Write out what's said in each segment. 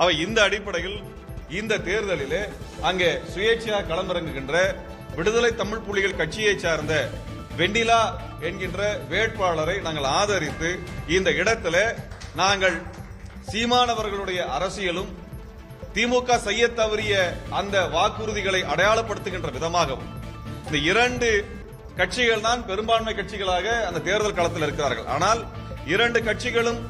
அவை இந்த அடிப்படையில் இந்த தேர்தலிலே அங்கே சுயேட்சையாக களமிறங்குகின்ற விடுதலை தமிழ் புலிகள் கட்சியை சார்ந்த வெண்டிலா என்கின்ற வேட்பாளரை நாங்கள் ஆதரித்து இந்த இடத்துல நாங்கள் சீமானவர்களுடைய அரசியலும் திமுக செய்ய தவறிய அந்த வாக்குறுதிகளை அடையாளப்படுத்துகின்ற விதமாகவும் இந்த இரண்டு கட்சிகள் தான் பெரும்பான்மை கட்சிகளாக அந்த தேர்தல் களத்தில் இருக்கிறார்கள். ஆனால் இரண்டு கட்சிகளும்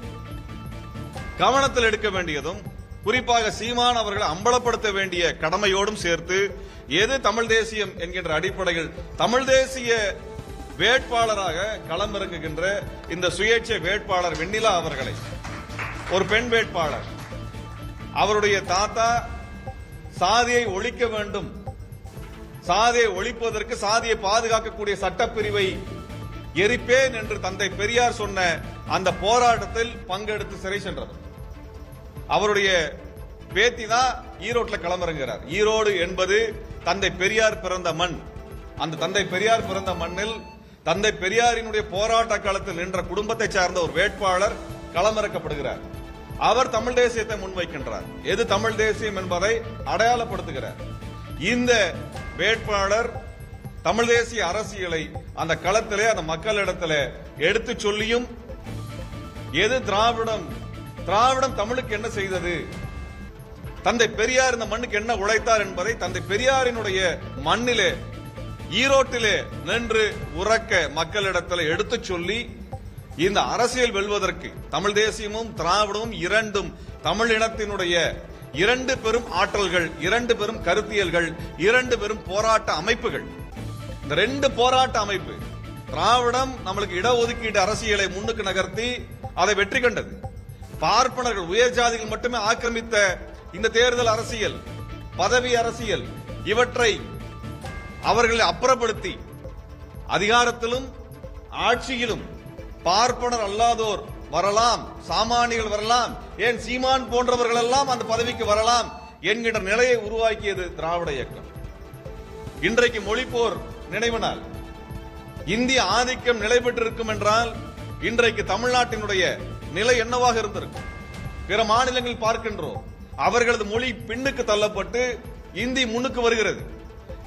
கவனத்தில் எடுக்க வேண்டியதும் குறிப்பாக சீமான் அவர்களை அம்பலப்படுத்த வேண்டிய கடமையோடும் சேர்த்து எது தமிழ் தேசியம் என்கின்ற அடிப்படையில் தமிழ் தேசிய வேட்பாளராக களமிறங்குகின்ற இந்த சுயேட்சை வேட்பாளர் வெண்ணிலா அவர்களை ஒரு பெண் வேட்பாளர் அவருடைய தாத்தா சாதியை ஒழிக்க வேண்டும் சாதியை ஒழிப்பதற்கு சாதியை பாதுகாக்கக்கூடிய சட்டப்பிரிவை எரிப்பேன் என்று தந்தை பெரியார் சொன்ன அந்த போராட்டத்தில் பங்கெடுத்து சிறை சென்றவர். அவருடைய பேத்தி தான் ஈரோட்டில் களமிறங்குகிறார் ஈரோடு என்பது தந்தை பெரியார் பிறந்த மண். அந்த தந்தை பெரியார் பிறந்த மண்ணில் தந்தை பெரியாரினுடைய போராட்ட காலத்தில் நின்ற குடும்பத்தை சார்ந்த ஒரு வேட்பாளர் களமிறக்கப்படுகிறார். அவர் தமிழ் தேசியத்தை முன்வைக்கின்றார். எது தமிழ் தேசியம் என்பதை அடையாளப்படுத்துகிறார். இந்த வேட்பாளர் தமிழ் தேசிய அரசியலை அந்த களத்திலே அந்த மக்களிடத்திலே எடுத்து சொல்லியும் எது திராவிடம் திராவிடம் தமிழுக்கு என்ன செய்தது? தந்தை பெரியார் இந்த மண்ணுக்கு என்ன உழைத்தார் என்பதை தந்தை பெரியாரினுடைய மண்ணிலே ஈரோட்டிலே நின்று உறக்க மக்களிடத்தில் எடுத்துச் சொல்லி இந்த அரசியல் வெல்வதற்கு தமிழ் தேசியமும் திராவிடமும் இரண்டும் தமிழ் இனத்தினுடைய இரண்டு பெரும் ஆற்றல்கள் இரண்டு பெரும் கருத்தியல்கள் இரண்டு பெரும் போராட்ட அமைப்புகள். இந்த ரெண்டு போராட்ட அமைப்பு திராவிடம் நம்மளுக்கு இடஒதுக்கீடு அரசியலை முன்னுக்கு நகர்த்தி அதை வெற்றி கண்டது. பார்ப்பனர்கள் உயர் ஜாதிகள் மட்டுமே ஆக்கிரமித்த இந்த தேர்தல் அரசியல் பதவி அரசியல் இவற்றை அவர்களை அப்புறப்படுத்தி அதிகாரத்திலும் ஆட்சியிலும் பார்ப்பனர் அல்லாதோர் வரலாம் சாமானியர்கள் வரலாம் ஏன் சீமான் போன்றவர்கள் எல்லாம் அந்த பதவிக்கு வரலாம் என்கின்ற நிலையை உருவாக்கியது திராவிட இயக்கம். இன்றைக்கு மொழிப்போர் நினைவு நாள் இந்திய ஆதிக்கம் நிலை பெற்றிருக்கும் என்றால் இன்றைக்கு தமிழ்நாட்டினுடைய நிலை என்னவாக இருந்திருக்கும் பிற மாநிலங்களில் பார்க்கின்றோம். அவர்களது மொழி பின்னுக்கு தள்ளப்பட்டு இந்தி முன்னுக்கு வருகிறது.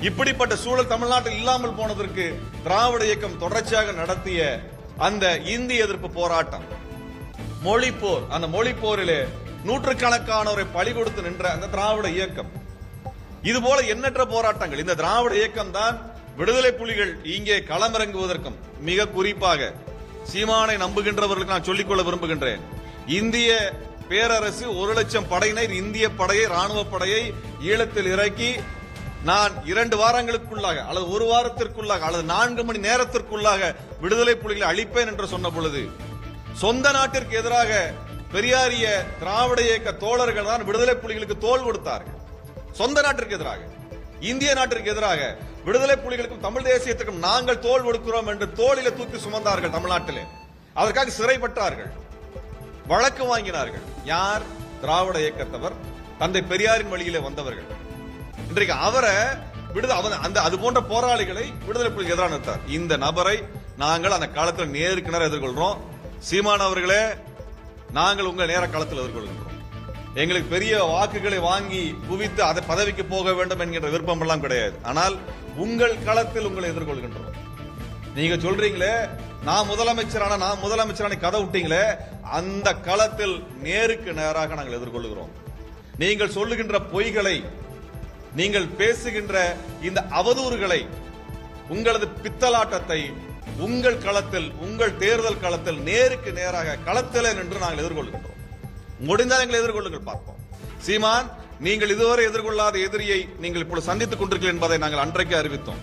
இப்படிப்பட்ட சூழல் தமிழ்நாட்டில் இல்லாமல் போனதற்கு திராவிட இயக்கம் தொடர்ச்சியாக நடத்திய அந்த இந்தி எதிர்ப்பு போராட்டம். மொழி போர் அந்த மொழி போரிலே நூற்றுக்கணக்கானோரை பழி கொடுத்து நின்ற அந்த திராவிட இயக்கம். இது போல எண்ணற்ற போராட்டங்கள். இந்த திராவிட இயக்கம் தான் விடுதலை புலிகள் இங்கே களமிறங்குவதற்கும் மிக குறிப்பாக சீமானை நம்புகின்றவர்களுக்கு நான் சொல்லிக்கொள்ள விரும்புகின்றேன். இந்திய பேரரசு ஒரு லட்சம் படையினர் இந்திய படையை ராணுவ படையை ஈழத்தில் இறக்கி நான் இரண்டு வாரங்களுக்குள்ளாக அல்லது ஒரு வாரத்திற்குள்ளாக அல்லது நான்கு மணி நேரத்திற்குள்ளாக விடுதலை புலிகளை அழிப்பேன் என்று சொன்ன பொழுது சொந்த நாட்டிற்கு எதிராக பெரியாரிய திராவிட இயக்க தோழர்கள் தான் விடுதலை புலிகளுக்கு தோல் கொடுத்தார்கள். சொந்த நாட்டிற்கு எதிராக இந்திய நாட்டிற்கு எதிராக விடுதலை புலிகளுக்கும் தமிழ் தேசியத்துக்கும் நாங்கள் தோல் கொடுக்கிறோம் என்று தோளில தூக்கி சுமந்தார்கள் தமிழ்நாட்டிலே. அதற்காக சிறைப்பட்டார்கள். வழக்கு வாங்கினார்கள். யார்? திராவிட இயக்கத்தவர் தந்தை பெரியாரின் வழியிலே வந்தவர்கள். இன்றைக்கு அவரை விடுதலை அவன் அந்த அது போன்ற போராளிகளை விடுதலை புலிகள் எதிராக நிறுத்தார். இந்த நபரை நாங்கள் அந்த காலத்தில் நேருக்கு நேரம் எதிர்கொள்கிறோம் சீமான் அவர்களே நாங்கள் உங்கள் நேர காலத்தில் எதிர்கொள்கிறோம். எங்களுக்கு பெரிய வாக்குகளை வாங்கி குவித்து அதை பதவிக்கு போக வேண்டும் என்கின்ற விருப்பம் எல்லாம் கிடையாது. ஆனால் உங்கள் களத்தில் உங்களை எதிர்கொள்கின்றோம். நீங்க சொல்றீங்களே நான் முதலமைச்சரான நான் முதலமைச்சரான கதை விட்டீங்களே அந்த களத்தில் நேருக்கு நேராக நாங்கள் எதிர்கொள்கிறோம். நீங்கள் சொல்லுகின்ற பொய்களை நீங்கள் பேசுகின்ற இந்த அவதூறுகளை உங்களது பித்தலாட்டத்தை உங்கள் களத்தில் உங்கள் தேர்தல் களத்தில் நேருக்கு நேராக களத்தில் நின்று நாங்கள் எதிர்கொள்கிறோம். முடிந்தால் எங்களை எதிர்கொள்ளுங்கள் பார்ப்போம். சீமான் நீங்கள் இதுவரை எதிர்கொள்ளாத எதிரியை நீங்கள் இப்பொழுது சந்தித்துக் கொண்டிருக்கிறீர்கள் என்பதை நாங்கள் அன்றைக்கு அறிவித்தோம்.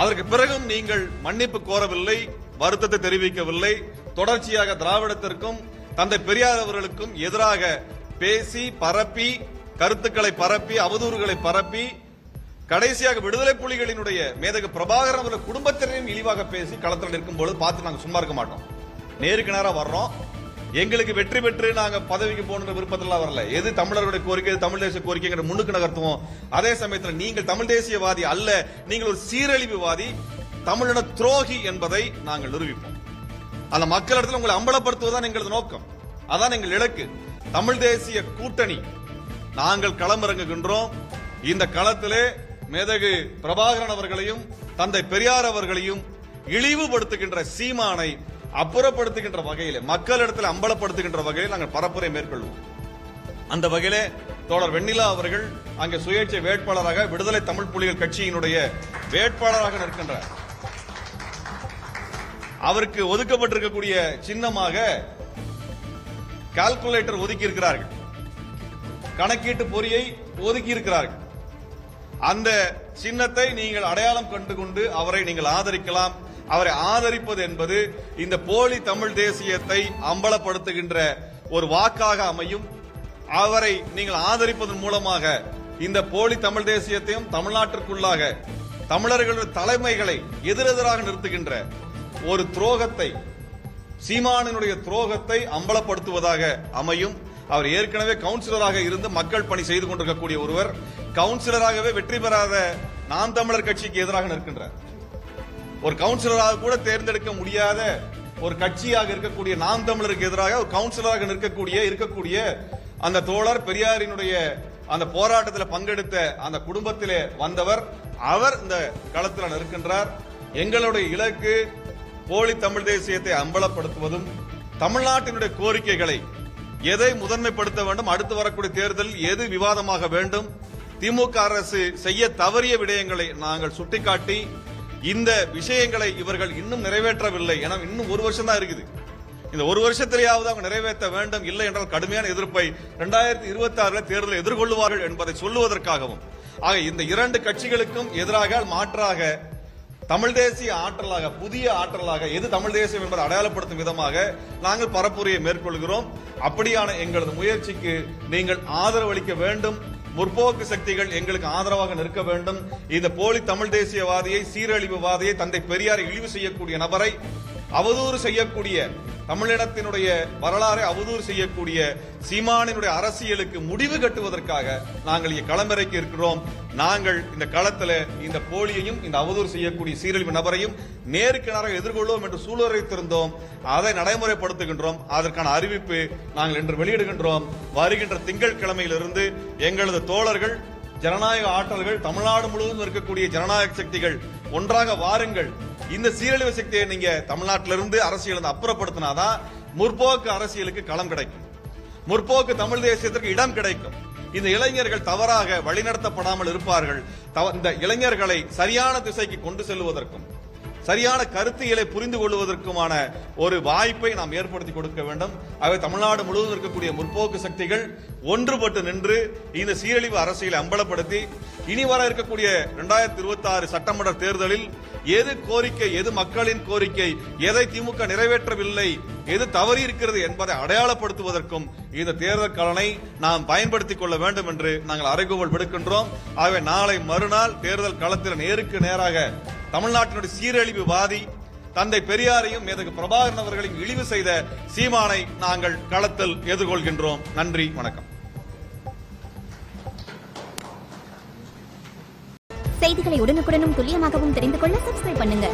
அதற்கு பிறகும் நீங்கள் மன்னிப்பு கோரவில்லை வருத்தத்தை தெரிவிக்கவில்லை தொடர்ச்சியாக திராவிடத்திற்கும் தந்தை பெரியார் அவர்களுக்கும் எதிராக பேசி பரப்பி கருத்துக்களை பரப்பி அவதூறுகளை பரப்பி கடைசியாக விடுதலை புலிகளினுடைய மேதகு பிரபாகரன் அவர்கள் குடும்பத்தினரையும் இழிவாக பேசி களத்தில் நிற்கும் பொழுது பார்த்து நாங்கள் சும்மா இருக்க மாட்டோம். நேருக்கு நேராக வர்றோம். எங்களுக்கு வெற்றி பெற்று நாங்க பதவிக்கு போகணுன்ற விருப்பத்தெல்லாம் வரல. எது தமிழர்களுடைய கோரிக்கை தமிழ் தேசிய கோரிக்கைங்கிற முன்னுக்கு நகர்த்துவோம். அதே சமயத்தில் நீங்கள் தமிழ் தேசியவாதி அல்ல நீங்கள் ஒரு சீரழிவுவாதி தமிழின துரோகி என்பதை நாங்கள் நிரூபிப்போம். அந்த மக்களிடத்தில் உங்களை அம்பலப்படுத்துவதுதான் எங்களது நோக்கம். அதான் எங்கள் இலக்கு. தமிழ் தேசிய கூட்டணி. நாங்கள் களமிறங்குகின்றோம் இந்த களத்திலே மேதகு பிரபாகரன் அவர்களையும் தந்தை பெரியார் அவர்களையும் இழிவுபடுத்துகின்ற சீமானை அப்புறப்படுத்துகின்ற வகையில் மக்களிடத்தில் அம்பலப்படுத்துகின்ற வகையில் நாங்கள் பரப்புரை மேற்கொள்வோம். அந்த வகையிலே தோழர் வெண்ணிலா அவர்கள் அங்கே சுயேட்சை வேட்பாளராக விடுதலை தமிழ் புலிகள் கட்சியினுடைய வேட்பாளராக நிற்கின்றார். அவருக்கு ஒதுக்கப்பட்டிருக்கக்கூடிய சின்னமாக கால்குலேட்டர் ஒதுக்கி இருக்கிறார்கள் கணக்கீட்டு பொறியை ஒதுக்கி இருக்கிறார்கள் அந்த சின்னத்தை நீங்கள் அடையாளம் கண்டு கொண்டு அவரை நீங்கள் ஆதரிக்கலாம். அவரை ஆதரிப்பது என்பது இந்த போலி தமிழ் தேசியத்தை அம்பலப்படுத்துகின்ற ஒரு வாக்காக அமையும். அவரை நீங்கள் ஆதரிப்பதன் மூலமாக இந்த போலி தமிழ் தேசியத்தையும் தமிழ்நாட்டிற்குள்ளாக தமிழர்களுடைய தலைமைகளை எதிரெதிராக நிறுத்துகின்ற ஒரு துரோகத்தை சீமானினுடைய துரோகத்தை அம்பலப்படுத்துவதாக அமையும். அவர் ஏற்கனவே கவுன்சிலராக இருந்து மக்கள் பணி செய்து கொண்டிருக்கக்கூடிய ஒருவர். கவுன்சிலராகவே வெற்றி பெறாத நாம் தமிழர் கட்சிக்கு எதிராக நிற்கின்றார். ஒரு கவுன்சிலராக கூட தேர்ந்தெடுக்க முடியாத ஒரு கட்சியாக இருக்கக்கூடிய நாம் தமிழருக்கு எதிராக ஒரு கவுன்சிலராக நிற்கக்கூடிய இருக்கக்கூடிய அந்த தோழர் பெரியாரினுடைய அந்த போராட்டத்தில் பங்கெடுத்த அந்த குடும்பத்திலே வந்தவர் அவர் இந்த களத்தில் நிற்கின்றார். எங்களுடைய இலக்கு போலி தமிழ் தேசியத்தை அம்பலப்படுத்துவதும் தமிழ்நாட்டினுடைய கோரிக்கைகளை எதை முதன்மைப்படுத்த வேண்டும் அடுத்து வரக்கூடிய தேர்தலில் எது விவாதமாக வேண்டும் திமுக அரசு செய்ய தவறிய விடயங்களை நாங்கள் சுட்டிக்காட்டி இந்த விஷயங்களை இவர்கள் இன்னும் நிறைவேற்றவில்லை. என இன்னும் ஒரு வருஷம் தான் இருக்குது. இந்த ஒரு வருஷத்திலேயாவது அவங்க நிறைவேற்ற வேண்டும் இல்லை என்றால் கடுமையான எதிர்ப்பை இரண்டாயிரத்தி இருபத்தி ஆறுல தேர்தலை எதிர்கொள்வார்கள் என்பதை சொல்லுவதற்காகவும் ஆக இந்த இரண்டு கட்சிகளுக்கும் எதிராக மாற்றாக தமிழ் தேசிய ஆற்றலாக புதிய ஆற்றலாக எது தமிழ் தேசியம் என்பதை அடையாளப்படுத்தும் விதமாக நாங்கள் பரப்புரையை மேற்கொள்கிறோம். அப்படியான எங்களது முயற்சிக்கு நீங்கள் ஆதரவளிக்க வேண்டும். முற்போக்கு சக்திகள் எங்களுக்கு ஆதரவாக நிற்க வேண்டும். இந்த போலி தமிழ் தேசியவாதியை சீரழிவுவாதியை தந்தை பெரியாரை இழிவு செய்யக்கூடிய நபரை அவதூறு செய்யக்கூடிய தமிழினத்தினுடைய வரலாறை அவதூறு செய்யக்கூடிய சீமானினுடைய அரசியலுக்கு முடிவு கட்டுவதற்காக நாங்கள் இங்கே களமிறக்கி இருக்கிறோம். நாங்கள் இந்த களத்தில் இந்த போலியையும் இந்த அவதூறு செய்யக்கூடிய சீரழிவு நபரையும் நேருக்கு நேராக எதிர்கொள்வோம் என்று சூளுரைத்திருந்தோம். அதை நடைமுறைப்படுத்துகின்றோம். அதற்கான அறிவிப்பு நாங்கள் இன்று வெளியிடுகின்றோம். வருகின்ற திங்கட்கிழமையிலிருந்து எங்களது தோழர்கள் ஜனநாயக ஆற்றல்கள் தமிழ்நாடு முழுவதும் இருக்கக்கூடிய ஜனநாயக சக்திகள் ஒன்றாக வாருங்கள். இந்த சீரழிவு சக்தியை நீங்க தமிழ்நாட்டிலிருந்து அரசியல் அப்புறப்படுத்தினாதான் முற்போக்கு அரசியலுக்கு களம் கிடைக்கும். முற்போக்கு தமிழ் தேசியத்திற்கு இடம் கிடைக்கும். இந்த இளைஞர்கள் தவறாக வழிநடத்தப்படாமல் இருப்பார்கள். தவ- இந்த இளைஞர்களை சரியான திசைக்கு கொண்டு செல்வதற்கும் சரியான கருத்தியலை புரிந்து கொள்வதற்குமான ஒரு வாய்ப்பை நாம் ஏற்படுத்தி கொடுக்க வேண்டும். ஆகவே தமிழ்நாடு முழுவதும் இருக்கக்கூடிய முற்போக்கு சக்திகள் ஒன்றுபட்டு நின்று இந்த சீரழிவு அரசியலை அம்பலப்படுத்தி இனி வர இருக்கக்கூடிய இரண்டாயிரத்தி இருபத்தி ஆறு சட்டமன்ற தேர்தலில் எது கோரிக்கை எது மக்களின் கோரிக்கை எதை திமுக நிறைவேற்றவில்லை எது தவறி இருக்கிறது என்பதை அடையாளப்படுத்துவதற்கும் இந்த தேர்தல் கலனை நாம் பயன்படுத்திக் கொள்ள வேண்டும் என்று நாங்கள் அறைகூவல் விடுக்கின்றோம். ஆகவே நாளை மறுநாள் தேர்தல் களத்தில் நேருக்கு நேராக தமிழ்நாட்டினுடைய சீரழிவு வாதி தந்தை பெரியாரையும் மேதகு பிரபாகரன் அவர்களையும் இழிவு செய்த சீமானை நாங்கள் களத்தில் எதிர்கொள்கின்றோம். நன்றி வணக்கம். செய்திகளை உடனுக்குடனும் துல்லியமாகவும் தெரிந்து கொள்ள சப்ஸ்கிரைப் பண்ணுங்க.